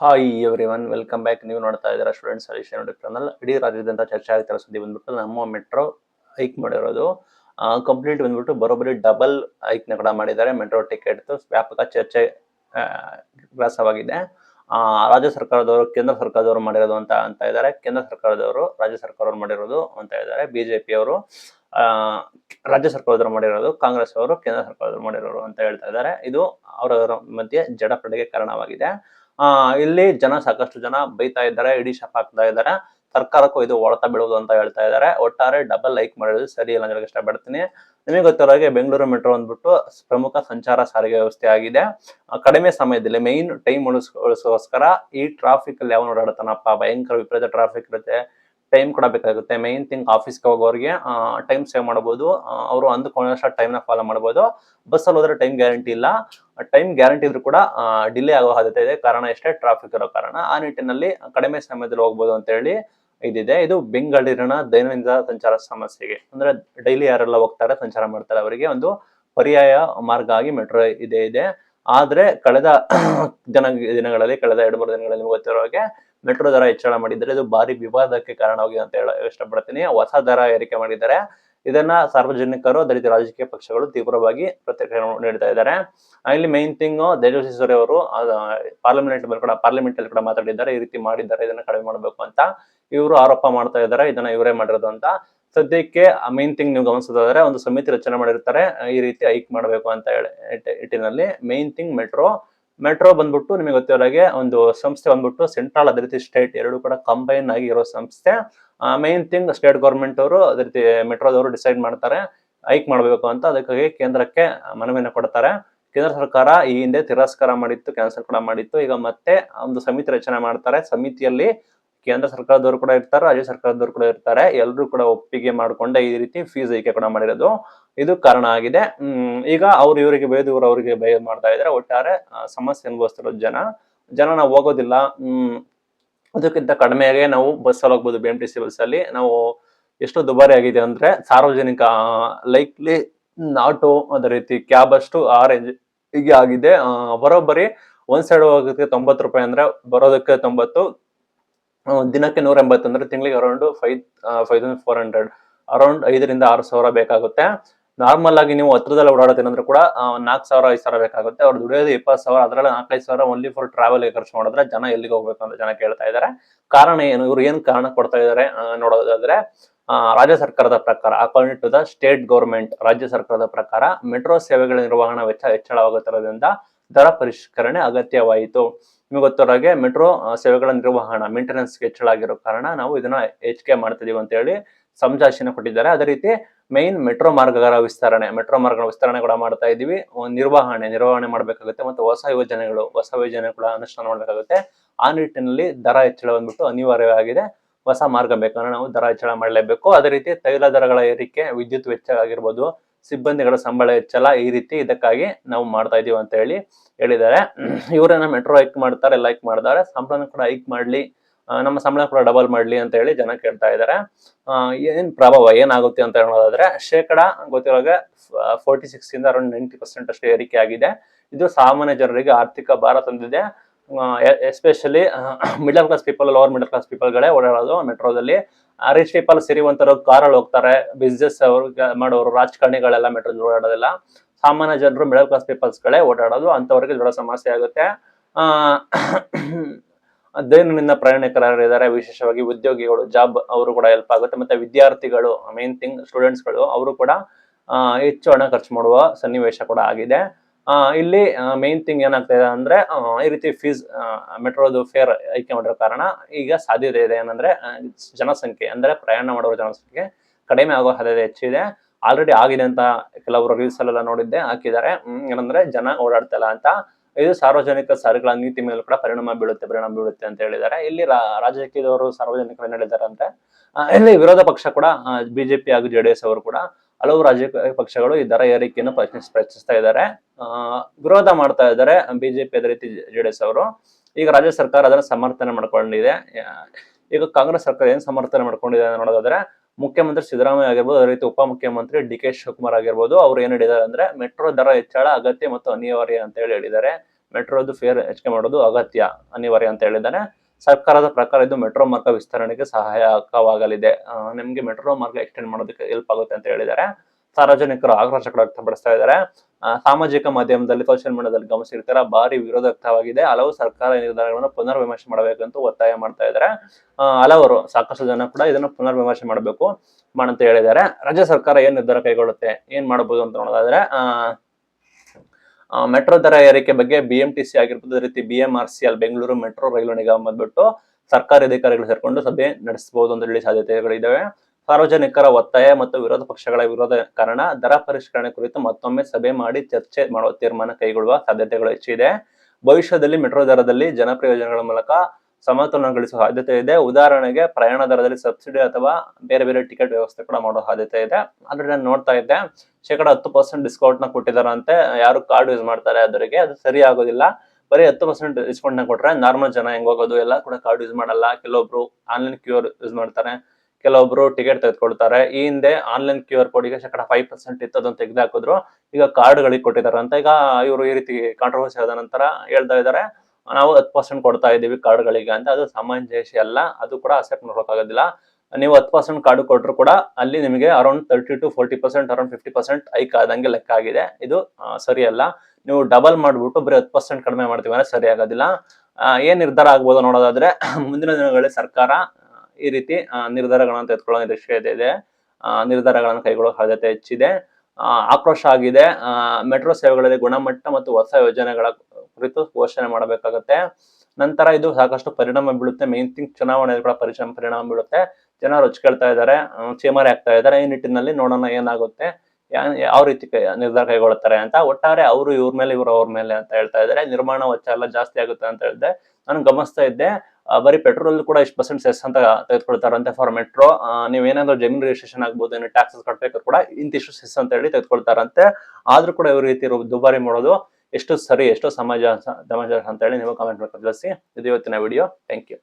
Hi everyone welcome back ನೀವು ನೋಡ್ತಾ ಇದ್ದೀರಾ ಸ್ಟೂಡೆಂಟ್ ಸೊಲ್ಯೂಷನ್ ಚಾನಲ್ ಇಡೀ ರಾಜ್ಯದಂತ ಚರ್ಚೆ ಆಗ್ತಿರೋ ಸುದ್ದಿ ಬಂದ್ಬಿಟ್ಟು ನಮ್ಮ ಮೆಟ್ರೋ ಹೈಕ್ ಮಾಡಿರೋದು. ಕಂಪ್ಲೀಟ್ ಬಂದ್ಬಿಟ್ಟು ಬರೋಬ್ಬರಿ ಡಬಲ್ ಹೈಕ್ನ ಕೂಡ ಮಾಡಿದ್ದಾರೆ. ಮೆಟ್ರೋ ಟಿಕೆಟ್ ವ್ಯಾಪಕ ಚರ್ಚೆ ಗ್ರಾಸವಾಗಿದೆ. ರಾಜ್ಯ ಸರ್ಕಾರದವರು ಕೇಂದ್ರ ಸರ್ಕಾರದವರು ಮಾಡಿರೋದು ಅಂತ ಅಂತ ಇದ್ದಾರೆ. ಕೇಂದ್ರ ಸರ್ಕಾರದವರು ರಾಜ್ಯ ಸರ್ಕಾರದವರು ಮಾಡಿರೋದು ಅಂತ ಇದ್ದಾರೆ. ಬಿಜೆಪಿ ಅವರು ಆ, ರಾಜ್ಯ ಸರ್ಕಾರದವರು ಮಾಡಿರೋದು ಕಾಂಗ್ರೆಸ್ ಅವರು ಕೇಂದ್ರ ಸರ್ಕಾರದವರು ಮಾಡಿರೋರು ಅಂತ ಹೇಳ್ತಾ ಇದ್ದಾರೆ. ಇದು ಅವರವರ ಮಧ್ಯೆ ಜಡಪಡೆಗೆ ಕಾರಣವಾಗಿದೆ. ಆ, ಇಲ್ಲಿ ಜನ ಸಾಕಷ್ಟು ಜನ ಬೈತಾ ಇದ್ದಾರೆ, ಇಡಿ ಶಾಪ್ ಹಾಕ್ತಾ ಇದ್ದಾರೆ. ಸರ್ಕಾರಕ್ಕೂ ಇದು ಹೊಡೆತ ಬೀಳುವುದು ಅಂತ ಹೇಳ್ತಾ ಇದ್ದಾರೆ. ಒಟ್ಟಾರೆ ಡಬಲ್ ಲೈಕ್ ಮಾಡಿರೋದು ಸರಿ ಇಲ್ಲ ಹೇಳಕ್ ಇಷ್ಟಪಡ್ತೀನಿ ನಿಮಗೆ ಗೊತ್ತಿರೋ ಹಾಗೆ ಬೆಂಗಳೂರು ಮೆಟ್ರೋ ಅಂದ್ಬಿಟ್ಟು ಪ್ರಮುಖ ಸಂಚಾರ ಸಾರಿಗೆ ವ್ಯವಸ್ಥೆ ಆಗಿದೆ. ಕಡಿಮೆ ಸಮಯದಲ್ಲಿ ಮೈನ್ ಟೈಮ್ ಉಳಿಸ್, ಉಳಿಸೋಸ್ಕರ ಈ ಟ್ರಾಫಿಕ್ ಅಲ್ಲಿ ಯಾವ ಓಡಾಡ್ತಾನಪ್ಪ, ಭಯಂಕರ ವಿಪರೀತ ಟ್ರಾಫಿಕ್ ಇರುತ್ತೆ. ಟೈಮ್ ಕೂಡ ಬೇಕಾಗುತ್ತೆ. ಮೈನ್ ಥಿಂಗ್ ಆಫೀಸ್ಗೆ ಹೋಗೋರಿಗೆ ಟೈಮ್ ಸೇವ್ ಮಾಡಬಹುದು ಅವರು ಅಂದುಕೊಂಡಷ್ಟು ಟೈಮ್ನ ಫಾಲೋ ಮಾಡಬಹುದು ಬಸ್ಸಲ್ಲಿ ಹೋದ್ರೆ ಟೈಮ್ ಗ್ಯಾರಂಟಿ ಇಲ್ಲ. ಟೈಮ್ ಗ್ಯಾರಂಟಿ ಇದ್ರೂ ಕೂಡ ಡಿಲೇ ಆಗೋ ಸಾಧ್ಯತೆ ಇದೆ. ಕಾರಣ ಎಷ್ಟೇ ಟ್ರಾಫಿಕ್ ಇರೋ ಕಾರಣ. ಆ ನಿಟ್ಟಿನಲ್ಲಿ ಕಡಿಮೆ ಸಮಯದಲ್ಲಿ ಹೋಗ್ಬೋದು ಅಂತ ಹೇಳಿ ಇದಿದೆ. ಇದು ಬೆಂಗಳೂರಿನ ದೈನಂದಿನ ಸಂಚಾರ ಸಮಸ್ಯೆಗೆ. ಅಂದ್ರೆ ಡೈಲಿ ಯಾರೆಲ್ಲ ಹೋಗ್ತಾರೆ, ಸಂಚಾರ ಮಾಡ್ತಾರೆ, ಅವರಿಗೆ ಒಂದು ಪರ್ಯಾಯ ಮಾರ್ಗ ಆಗಿ ಮೆಟ್ರೋ ಇದೆ ಇದೆ. ಆದ್ರೆ ಕಳೆದ ದಿನ, ದಿನಗಳಲ್ಲಿ, ಕಳೆದ ಎರಡು, ಮೂರು ದಿನಗಳಲ್ಲಿ ಗೊತ್ತಿರೋ ಹಾಗೆ ಮೆಟ್ರೋ ದರ ಹೆಚ್ಚಳ ಮಾಡಿದ್ರೆ ಇದು ಭಾರಿ ವಿವಾದಕ್ಕೆ ಕಾರಣವಾಗಿದೆ ಅಂತ ಹೇಳ, ಇಷ್ಟಪಡ್ತೀನಿ. ಹೊಸ ದರ ಏರಿಕೆ ಮಾಡಿದ್ದಾರೆ. ಇದನ್ನ ಸಾರ್ವಜನಿಕರು, ದಲಿತ ರಾಜಕೀಯ ಪಕ್ಷಗಳು ತೀವ್ರವಾಗಿ ಪ್ರತಿಕ್ರಿಯೆ ನೀಡ್ತಾ ಇದ್ದಾರೆ. ಇಲ್ಲಿ ಮೇನ್ ಥಿಂಗ್ ತೇಜಸ್ವಿ ಸೂರ್ಯ ಅವರು ಪಾರ್ಲಿಮೆಂಟ್ ಕೂಡ ಪಾರ್ಲಿಮೆಂಟ್ ಅಲ್ಲಿ ಕೂಡ ಮಾತಾಡಿದ್ದಾರೆ, ಈ ರೀತಿ ಮಾಡಿದ್ದಾರೆ, ಇದನ್ನ ಕಡಿಮೆ ಮಾಡಬೇಕು ಅಂತ. ಇವರು ಆರೋಪ ಮಾಡ್ತಾ ಇದ್ದಾರೆ, ಇದನ್ನ ಇವರೇ ಮಾಡಿರೋದು ಅಂತ. ಸದ್ಯಕ್ಕೆ ಮೇನ್ ಥಿಂಗ್ ನೀವು ಗಮನಿಸೋದಾದ್ರೆ ಒಂದು ಸಮಿತಿ ರಚನೆ ಮಾಡಿರ್ತಾರೆ, ಈ ರೀತಿ ಹೈಕ್ ಮಾಡಬೇಕು ಅಂತ ಹೇಳಿ, ಇಟ್- ಇಟ್ಟಿನಲ್ಲಿ ಮೇನ್ ಥಿಂಗ್ ಮೆಟ್ರೋ ಮೆಟ್ರೋ ಬಂದ್ಬಿಟ್ಟು ನಿಮಗೆ ಗೊತ್ತಿರೋ ಹಾಗೆ ಒಂದು ಸಂಸ್ಥೆ ಬಂದ್ಬಿಟ್ಟು ಸೆಂಟ್ರಲ್ ಅದೇ ರೀತಿ ಸ್ಟೇಟ್ ಎರಡು ಕೂಡ ಕಂಬೈನ್ ಆಗಿ ಇರೋ ಸಂಸ್ಥೆ. ಮೈನ್ ಥಿಂಗ್ ಸ್ಟೇಟ್ ಗೌರ್ಮೆಂಟ್ ಅವರು ಅದೇ ರೀತಿ ಮೆಟ್ರೋದವರು ಡಿಸೈಡ್ ಮಾಡ್ತಾರೆ ಹೈಕ್ ಮಾಡಬೇಕು ಅಂತ ಅದಕ್ಕಾಗಿ ಕೇಂದ್ರಕ್ಕೆ ಮನವಿಯನ್ನು ಕೊಡ್ತಾರೆ. ಕೇಂದ್ರ ಸರ್ಕಾರ ಈ ಹಿಂದೆ ತಿರಸ್ಕಾರ ಮಾಡಿತ್ತು ಕ್ಯಾನ್ಸಲ್ ಕೂಡ ಮಾಡಿತ್ತು. ಈಗ ಮತ್ತೆ ಒಂದು ಸಮಿತಿ ರಚನೆ ಮಾಡ್ತಾರೆ. ಸಮಿತಿಯಲ್ಲಿ ಕೇಂದ್ರ ಸರ್ಕಾರದವರು ಕೂಡ ಇರ್ತಾರೆ, ರಾಜ್ಯ ಸರ್ಕಾರದವರು ಕೂಡ ಇರ್ತಾರೆ. ಎಲ್ಲರೂ ಕೂಡ ಒಪ್ಪಿಗೆ ಮಾಡಿಕೊಂಡೆ ಈ ರೀತಿ ಫೀಸ್ ಏಕೆ ಕೂಡ ಮಾಡಿರೋದು. ಇದು ಕಾರಣ ಆಗಿದೆ. ಈಗ ಅವ್ರು ಇವರಿಗೆ ಬೇದು ಇವರು ಅವರಿಗೆ ಬೇಯ್ ಮಾಡ್ತಾ ಇದ್ದಾರೆ. ಒಟ್ಟಾರೆ ಸಮಸ್ಯೆ ಅನುಭವಿಸ್ತಿರೋ ಜನ. ಜನ ನಾವು ಹೋಗೋದಿಲ್ಲ ಅದಕ್ಕಿಂತ ಕಡಿಮೆಗೆ ನಾವು ಬಸ್ಸಲ್ಲಿ ಹೋಗ್ಬೋದು ಬಿ ಎಂ ಟಿ ಸಿ ಬಸ್ಸಲ್ಲಿ ನಾವು ಎಷ್ಟು ದುಬಾರಿ ಆಗಿದೆ ಅಂದ್ರೆ ಸಾರ್ವಜನಿಕ ಲೈಕ್ಲಿ ಆಟೋ ಅದೇ ರೀತಿ ಕ್ಯಾಬ್ ಅಷ್ಟು ಆ ರೇಂಜ್ ಹೀಗೆ ಆಗಿದೆ. ಬರೋಬ್ಬರಿ ಒಂದ್ ಸೈಡ್ ಹೋಗೋದಕ್ಕೆ ತೊಂಬತ್ತು ರೂಪಾಯಿ ಅಂದ್ರೆ ಬರೋದಕ್ಕೆ ತೊಂಬತ್ತು ದಿನಕ್ಕೆ ನೂರ ಎಂಬತ್ತು ಅಂದ್ರೆ ತಿಂಗಳಿಗೆ around five five thousand four hundred around ಐದರಿಂದ ಆರು ಸಾವಿರ ಬೇಕಾಗುತ್ತೆ. ನಾರ್ಮಲ್ ಆಗಿ ನೀವು ಹತ್ರದಲ್ಲಿ ಅಂದ್ರೆ ಕೂಡ ನಾಲ್ಕು ಸಾವಿರ, ಐದು ಸಾವಿರ ಬೇಕಾಗುತ್ತೆ. ಅವ್ರು ದುಡಿಯೋದು ಇಪ್ಪತ್ತು ಸಾವಿರ, ಅದರಲ್ಲಿ ನಾಲ್ಕೈದು ಸಾವಿರ ಓನ್ಲಿ ಫಾರ್ ಟ್ರಾವೆಲ್ ಖರ್ಚು ಮಾಡಿದ್ರೆ ಜನ ಎಲ್ಲಿಗೆ ಹೋಗ್ಬೇಕು ಅಂತ ಜನ ಕೇಳ್ತಾ ಇದ್ದಾರೆ. ಕಾರಣ ಏನು? ಇವ್ರು ಏನ್ ಕಾರಣ ಕೊಡ್ತಾ ಇದ್ದಾರೆ ನೋಡೋದಾದ್ರೆ ರಾಜ್ಯ ಸರ್ಕಾರದ ಪ್ರಕಾರ according to the state government ರಾಜ್ಯ ಸರ್ಕಾರದ ಪ್ರಕಾರ ಮೆಟ್ರೋ ಸೇವೆಗಳ ನಿರ್ವಹಣಾ ವೆಚ್ಚ ಹೆಚ್ಚಳವಾಗುತ್ತಿರೋದ್ರಿಂದ ದರ ಪರಿಷ್ಕರಣೆ ಅಗತ್ಯವಾಯಿತು. ನಿಮಗೆ ಗೊತ್ತಿರೋ ಹಾಗೆ ಮೆಟ್ರೋ ಸೇವೆಗಳ ನಿರ್ವಹಣಾ ಮೇಂಟೆನೆನ್ಸ್ ಹೆಚ್ಚಳ ಆಗಿರೋ ಕಾರಣ ನಾವು ಇದನ್ನ ಹೆಚ್ಚಿಗೆ ಮಾಡ್ತಿದೀವಿ ಅಂತ ಹೇಳಿ ಸಂಜಾಶಿನ ಕೊಟ್ಟಿದ್ದಾರೆ. ಅದೇ ರೀತಿ ಮೈನ್ ಮೆಟ್ರೋ ಮಾರ್ಗಗಳ ವಿಸ್ತರಣೆ ಮೆಟ್ರೋ ಮಾರ್ಗಗಳ ವಿಸ್ತರಣೆ ಕೂಡ ಮಾಡ್ತಾ ಇದೀವಿ ನಿರ್ವಹಣೆ ನಿರ್ವಹಣೆ ಮಾಡಬೇಕಾಗುತ್ತೆ ಮತ್ತು ಹೊಸ ಯೋಜನೆಗಳು, ಹೊಸ ಯೋಜನೆ ಕೂಡ ಅನುಷ್ಠಾನ ಮಾಡಬೇಕಾಗುತ್ತೆ. ಆ ನಿಟ್ಟಿನಲ್ಲಿ ದರ ಹೆಚ್ಚಳ ಬಂದ್ಬಿಟ್ಟು ಅನಿವಾರ್ಯವಾಗಿದೆ ಹೊಸ ಮಾರ್ಗ ಬೇಕಂದ್ರೆ ನಾವು ದರ ಹೆಚ್ಚಳ ಮಾಡಲೇಬೇಕು. ಅದೇ ರೀತಿ ತೈಲ ದರಗಳ ಏರಿಕೆ, ವಿದ್ಯುತ್ ವೆಚ್ಚ ಆಗಿರ್ಬೋದು, ಸಿಬ್ಬಂದಿಗಳ ಸಂಬಳ ಹೆಚ್ಚಳ ಈ ರೀತಿ ಇದಕ್ಕಾಗಿ ನಾವು ಮಾಡ್ತಾ ಇದೀವಿ ಅಂತ ಹೇಳಿ ಹೇಳಿದ್ದಾರೆ. ಇವರೇನ ಮೆಟ್ರೋ ಹೈಕ್ ಮಾಡ್ತಾರೆ ಲೈಕ್ ಮಾಡ್ತಾರೆ. ಸಂಬಳನ ಕೂಡ ಹೈಕ್ ಮಾಡ್ಲಿ. ನಮ್ಮ ಸಂಬಳ ಕೂಡ ಡಬಲ್ ಮಾಡ್ಲಿ ಅಂತ ಹೇಳಿ ಜನ ಕೇಳ್ತಾ ಇದ್ದಾರೆ ಏನು ಪ್ರಭಾವ, ಏನಾಗುತ್ತೆ ಅಂತ ಹೇಳೋದಾದ್ರೆ, ಶೇಕಡ ಗೊತ್ತಿರೋಗೆ ಫೋರ್ಟಿ ಸಿಕ್ಸ್ ಇಂದ ಅರೌಂಡ್ ನೈಂಟಿ ಪರ್ಸೆಂಟ್ ಅಷ್ಟು ಏರಿಕೆ ಆಗಿದೆ. ಇದು ಸಾಮಾನ್ಯ ಜನರಿಗೆ ಆರ್ಥಿಕ ಭಾರ ತಂದಿದೆ. Especially middle class people lower middle class ಪೀಪಲ್ಗಳೇ ಓಡಾಡೋದು ಮೆಟ್ರೋದಲ್ಲಿ. ರಿಚ್ ಪೀಪಲ್ ಸಿರಿವಂತರು ಕಾರಲ್ಲಿ ಹೋಗ್ತಾರೆ. ಬಿಸ್ನೆಸ್ ಅವರು ಮಾಡೋರು, ರಾಜಕಾರಣಿಗಳೆಲ್ಲ ಮೆಟ್ರೋದಲ್ಲಿ ಓಡಾಡೋದಿಲ್ಲ. ಸಾಮಾನ್ಯ ಜನರು ಮಿಡಲ್ ಕ್ಲಾಸ್ ಪೀಪಲ್ಸ್ಗಳೇ ಓಡಾಡೋದು, ಅಂಥವ್ರಿಗೆ ದೊಡ್ಡ ಸಮಸ್ಯೆ ಆಗುತ್ತೆ. ದೈನಂದಿನ ಪ್ರಯಾಣಿಕರಿದ್ದಾರೆ ವಿಶೇಷವಾಗಿ ಉದ್ಯೋಗಿಗಳು, ಜಾಬ್ ಅವರು ಕೂಡ ಹೆಲ್ಪ್ ಆಗುತ್ತೆ. ಮತ್ತೆ ವಿದ್ಯಾರ್ಥಿಗಳು ಮೇನ್ ಥಿಂಗ್ ಸ್ಟೂಡೆಂಟ್ಸ್ಗಳು ಅವರು ಕೂಡ ಹೆಚ್ಚು ಹಣ ಖರ್ಚು ಮಾಡುವ ಸನ್ನಿವೇಶ ಕೂಡ ಆಗಿದೆ. ಇಲ್ಲಿ ಮೇನ್ ಥಿಂಗ್ ಏನಾಗ್ತಾ ಇದೆ ಅಂದ್ರೆ ಈ ರೀತಿ ಫೀಸ್ ಮೆಟ್ರೋದು ಫೇರ್ ಆಯ್ಕೆ ಮಾಡಿರೋ ಕಾರಣ ಈಗ ಸಾಧ್ಯತೆ ಇದೆ. ಏನಂದ್ರೆ ಜನಸಂಖ್ಯೆ, ಅಂದ್ರೆ ಪ್ರಯಾಣ ಮಾಡುವ ಜನಸಂಖ್ಯೆ ಕಡಿಮೆ ಆಗೋ ಸಾಧ್ಯತೆ ಹೆಚ್ಚಿದೆ. ಆಲ್ರೆಡಿ ಆಗಿದೆ ಅಂತ ಕೆಲವರು ರೀಲ್ಸ್ ಅಲ್ಲೆಲ್ಲ ನೋಡಿದ್ದೆ, ಹಾಕಿದ್ದಾರೆ. ಏನಂದ್ರೆ ಜನ ಓಡಾಡ್ತಲ್ಲ ಅಂತ ಇದು ಸಾರ್ವಜನಿಕ ಸಾರಿಗಳ ನೀತಿ ಮೇಲೆ ಕೂಡ ಪರಿಣಾಮ ಬೀಳುತ್ತೆ ಪರಿಣಾಮ ಬೀಳುತ್ತೆ ಅಂತ ಹೇಳಿದ್ದಾರೆ. ಇಲ್ಲಿ ರಾಜಕೀಯದವರು ಸಾರ್ವಜನಿಕರು ಹೇಳಿದ್ದಾರೆ ಅಂತ ಇಲ್ಲಿ ವಿರೋಧ ಪಕ್ಷ ಕೂಡ ಬಿಜೆಪಿ ಹಾಗೂ ಜೆಡಿಎಸ್ ಅವರು ಕೂಡ ಹಲವು ರಾಜಕೀಯ ಪಕ್ಷಗಳು ಈ ದರ ಏರಿಕೆಯನ್ನು ಪ್ರಶ್ನಿಸ್, ಪ್ರಶ್ನಿಸ್ತಾ ಇದ್ದಾರೆ. ವಿರೋಧ ಮಾಡ್ತಾ ಇದ್ದಾರೆ ಬಿಜೆಪಿ ಅದೇ ರೀತಿ ಜೆಡಿಎಸ್ ಅವರು. ಈಗ ರಾಜ್ಯ ಸರ್ಕಾರ ಅದನ್ನ ಸಮರ್ಥನೆ ಮಾಡ್ಕೊಂಡಿದೆ. ಈಗ ಕಾಂಗ್ರೆಸ್ ಸರ್ಕಾರ ಏನ್ ಸಮರ್ಥನೆ ಮಾಡ್ಕೊಂಡಿದೆ ನೋಡೋದಾದ್ರೆ, ಮುಖ್ಯಮಂತ್ರಿ ಸಿದ್ದರಾಮಯ್ಯ ಆಗಿರ್ಬೋದು, ಅದೇ ರೀತಿ ಉಪಮುಖ್ಯಮಂತ್ರಿ ಡಿ ಕೆ ಶಿವಕುಮಾರ್ ಆಗಿರ್ಬೋದು, ಅವ್ರು ಏನ್ ಹೇಳಿದ್ದಾರೆ ಅಂದ್ರೆ, ಮೆಟ್ರೋ ದರ ಹೆಚ್ಚಳ, ಅಗತ್ಯ ಮತ್ತು ಅನಿವಾರ್ಯ ಅಂತ ಹೇಳಿ ಹೇಳಿದ್ದಾರೆ. ಮೆಟ್ರೋದು ಫೇರ್ ಹೆಚ್ಚಿಗೆ ಮಾಡೋದು ಅಗತ್ಯ, ಅನಿವಾರ್ಯ ಅಂತ ಹೇಳಿದ್ದಾರೆ. ಸರ್ಕಾರದ ಪ್ರಕಾರ ಇದು ಮೆಟ್ರೋ ಮಾರ್ಗ ವಿಸ್ತರಣೆಗೆ ಸಹಾಯಕವಾಗಲಿದೆ. ನಿಮ್ಗೆ ಮೆಟ್ರೋ ಮಾರ್ಗ ಎಕ್ಸ್ಟೆಂಡ್ ಮಾಡೋದಕ್ಕೆ ಹೆಲ್ಪ್ ಆಗುತ್ತೆ ಅಂತ ಹೇಳಿದ್ದಾರೆ. ಸಾರ್ವಜನಿಕರು ಆಕ್ರೋಶ ವ್ಯಕ್ತಪಡಿಸ್ತಾ ಇದ್ದಾರೆ. ಸಾಮಾಜಿಕ ಮಾಧ್ಯಮದಲ್ಲಿ ಸೋಷಿಯಲ್ ಮೀಡಿಯಾದಲ್ಲಿ ಗಮನಿಸಿರ್ತಾರೆ, ಭಾರಿ ವಿರೋಧ ವ್ಯಕ್ತವಾಗಿದೆ ಹಲವು ಸರ್ಕಾರ ನಿರ್ಧಾರಗಳನ್ನು ಪುನರ್ ವಿಮರ್ಶೆ ಮಾಡಬೇಕಂತ ಒತ್ತಾಯ ಮಾಡ್ತಾ ಇದ್ದಾರೆ. ಹಲವರು, ಸಾಕಷ್ಟು ಜನ ಕೂಡ ಇದನ್ನು ಪುನರ್ ವಿಮರ್ಶೆ ಮಾಡಬೇಕು, ಮಾಡಂತ ಹೇಳಿದ್ದಾರೆ. ರಾಜ್ಯ ಸರ್ಕಾರ ಏನ್ ನಿರ್ಧಾರ ಕೈಗೊಳ್ಳುತ್ತೆ, ಏನ್ ಮಾಡಬಹುದು ಅಂತ ನೋಡೋದಾದ್ರೆ ಮೆಟ್ರೋ ದರ ಏರಿಕೆ ಬಗ್ಗೆ ಬಿ ಎಂ ಟಿ ಸಿ ಆಗಿರ್ಬೋದು, ಅದೇ ರೀತಿ ಬಿ ಎಂ ಆರ್ ಸಿ ಅಲ್ಲಿ ಬೆಂಗಳೂರು ಮೆಟ್ರೋ ರೈಲು ನಿಗಮ ಬಂದ್ಬಿಟ್ಟು ಸರ್ಕಾರಿ ಅಧಿಕಾರಿಗಳು ಸೇರ್ಕೊಂಡು ಸಭೆ ನಡೆಸಬಹುದು ಅಂತ ಹೇಳಿ ಸಾಧ್ಯತೆಗಳಿದ್ದಾವೆ ಸಾರ್ವಜನಿಕರ ಒತ್ತಾಯ ಮತ್ತು ವಿರೋಧ ಪಕ್ಷಗಳ ವಿರೋಧ ಕಾರಣ ದರ ಪರಿಷ್ಕರಣೆ ಕುರಿತು ಮತ್ತೊಮ್ಮೆ ಸಭೆ ಮಾಡಿ ಚರ್ಚೆ ಮಾಡುವ ತೀರ್ಮಾನ ಕೈಗೊಳ್ಳುವ ಸಾಧ್ಯತೆಗಳು ಹೆಚ್ಚಿದೆ. ಭವಿಷ್ಯದಲ್ಲಿ ಮೆಟ್ರೋ ದರದಲ್ಲಿ ಜನಪ್ರಯೋಜನಗಳ ಮೂಲಕ ಸಮತೋಲನಗೊಳಿಸುವ ಸಾಧ್ಯತೆ ಇದೆ. ಉದಾಹರಣೆಗೆ ಪ್ರಯಾಣ ದರದಲ್ಲಿ ಸಬ್ಸಿಡಿ ಅಥವಾ ಬೇರೆ ಬೇರೆ ಟಿಕೆಟ್ ವ್ಯವಸ್ಥೆ ಕೂಡ ಮಾಡೋ ಸಾಧ್ಯತೆ ಇದೆ. ಆದ್ರೆ ನಾನು ನೋಡ್ತಾ ಇದ್ದೆ. ಶೇಕಡ ಹತ್ತು ಪರ್ಸೆಂಟ್ ಡಿಸ್ಕೌಂಟ್ನ ಕೊಟ್ಟಿದಾರಂತೆ. ಯಾರು ಕಾರ್ಡ್ ಯೂಸ್ ಮಾಡ್ತಾರೆ ಅದರಿಗೆ. ಅದು ಸರಿ ಆಗೋದಿಲ್ಲ. ಬರೀ ಹತ್ತು ಪರ್ಸೆಂಟ್ ಡಿಸ್ಕೌಂಟ್ನ ಕೊಟ್ರೆ ನಾರ್ಮಲ್ ಜನ ಹೆಂಗ್ ಹೋಗೋದು? ಎಲ್ಲ ಕೂಡ ಕಾರ್ಡ್ ಯೂಸ್ ಮಾಡಲ್ಲ. ಕೆಲವೊಬ್ರು ಆನ್ಲೈನ್ ಕ್ಯೂರ್ ಯೂಸ್ ಮಾಡ್ತಾರೆ. ಕೆಲವೊಬ್ರು ಟಿಕೆಟ್ ತೆಗೆದುಕೊಳ್ತಾರೆ. ಈ ಹಿಂದೆ ಆನ್ಲೈನ್ ಕ್ಯೂ ಆರ್ ಕೋಡ್ಗೆ ಶೇಕಡ ಫೈವ್ ಪರ್ಸೆಂಟ್ ಇತ್ತು ಅದನ್ನು ತೆಗೆದು ಹಾಕಿದ್ರು. ಈಗ ಕಾರ್ಡ್ಗಳಿಗೆ ಕೊಟ್ಟಿದ್ದಾರೆ ಅಂತ ಈಗ ಇವರು ಈ ರೀತಿ ಕಾಂಟ್ರವರ್ಸಿ ಆದ ನಂತರ ಹೇಳ್ತಾ ಇದ್ದಾರೆ. ನಾವು ಹತ್ತು ಪರ್ಸೆಂಟ್ ಕೊಡ್ತಾ ಇದ್ದೀವಿ ಕಾರ್ಡ್ಗಳಿಗೆ ಅಂತ. ಅದು ಸಮಂಜಸ ಅಲ್ಲ. ಅದು ಕೂಡ ಅಕ್ಸೆಪ್ಟ್ ಮಾಡೋಕ್ಕಾಗೋದಿಲ್ಲ ನೀವು ಹತ್ತು ಪರ್ಸೆಂಟ್ ಕಾರ್ಡ್ ಕೊಟ್ಟರು ಕೂಡ ಅಲ್ಲಿ ನಿಮಗೆ around thirty to forty percent around fifty percent hike ಆದಂಗೆ ಲೆಕ್ಕ ಆಗಿದೆ. ಇದು ಸರಿಯಲ್ಲ. ನೀವು ಡಬಲ್ ಮಾಡಿಬಿಟ್ಟು ಬರೀ ಹತ್ತು ಪರ್ಸೆಂಟ್ ಕಡಿಮೆ ಮಾಡ್ತೀವಿ ಅಂದ್ರೆ ಸರಿ ಆಗೋದಿಲ್ಲ. ಏನ್ ನಿರ್ಧಾರ ಆಗ್ಬೋದು ನೋಡೋದಾದ್ರೆ, ಮುಂದಿನ ದಿನಗಳಲ್ಲಿ ಸರ್ಕಾರ, ಈ ರೀತಿ ನಿರ್ಧಾರಗಳನ್ನು ತೆಗೆದುಕೊಳ್ಳೋ ನಿರೀಕ್ಷೆ ಇದೆ. ನಿರ್ಧಾರಗಳನ್ನು ಕೈಗೊಳ್ಳೋ ಸಾಧ್ಯತೆ ಹೆಚ್ಚಿದೆ. ಆಕ್ರೋಶ ಆಗಿದೆ. ಮೆಟ್ರೋ ಸೇವೆಗಳಲ್ಲಿ ಗುಣಮಟ್ಟ ಮತ್ತು ಹೊಸ ಯೋಜನೆಗಳ ಕುರಿತು ಘೋಷಣೆ ಮಾಡಬೇಕಾಗುತ್ತೆ. ನಂತರ ಇದು ಸಾಕಷ್ಟು ಪರಿಣಾಮ ಬೀಳುತ್ತೆ. ಮೇನ್ ಥಿಂಗ್ ಚುನಾವಣೆ ಕೂಡ ಪರಿಶ್ರಮ ಪರಿಣಾಮ ಬೀಳುತ್ತೆ. ಜನ ಹೊಚ್ಕೊಳ್ತಾ ಇದ್ದಾರೆ ಚೇಮಾರಿ ಆಗ್ತಾ ಇದ್ದಾರೆ. ಈ ನಿಟ್ಟಿನಲ್ಲಿ ನೋಡೋಣ ಏನಾಗುತ್ತೆ. ಯಾವ ರೀತಿ ನಿರ್ಧಾರ ಕೈಗೊಳ್ಳುತ್ತಾರೆ ಅಂತ. ಒಟ್ಟಾರೆ ಅವರು ಇವ್ರ ಮೇಲೆ, ಇವರು ಅವ್ರ ಮೇಲೆ ಅಂತ ಹೇಳ್ತಾ ಇದ್ದಾರೆ. ನಿರ್ಮಾಣ ವೆಚ್ಚ ಎಲ್ಲ ಜಾಸ್ತಿ ಆಗುತ್ತೆ ಅಂತ ಹೇಳಿದೆ. ನಾನು ಗಮನಿಸ್ತಾ ಇದ್ದೆ ಬರೀ ಪೆಟ್ರೋಲ್ ಕೂಡ ಇಷ್ಟು ಪರ್ಸೆಂಟ್ ಸೆಸ್ ಅಂತ ತೆಗೆದುಕೊಳ್ತಾರಂತೆ ಫಾರ್ ಮೆಟ್ರೋ. ನೀವೇನಾದ್ರೂ ಜಮೀನ್ ರಿಜಿಸ್ಟ್ರೇಷನ್ ಆಗ್ಬೋದು ಏನು ಟ್ಯಾಕ್ಸಸ್ ಕಟ್ಟಬೇಕಾದ್ರೆ ಕೂಡ ಇಂತಿಷ್ಟು ಸೆಸ್ ಅಂತ ಹೇಳಿ ತೆಗೆದುಕೊಳ್ತಾರಂತೆ. ಆದ್ರೂ ಕೂಡ ಇವ್ರ ರೀತಿ ದುಬಾರಿ ಮಾಡೋದು. ಎಷ್ಟು ಸರಿ ಎಷ್ಟು ಸಮಾಜ ಸಮಾಜ ಅಂತ ಹೇಳಿ ನೀವು ಕಾಮೆಂಟ್ ಮಾಡ್ಕೊಂಡು ತಿಳಿಸಿ. ಇದು ಇವತ್ತಿನ ವಿಡಿಯೋ ಥ್ಯಾಂಕ್ ಯು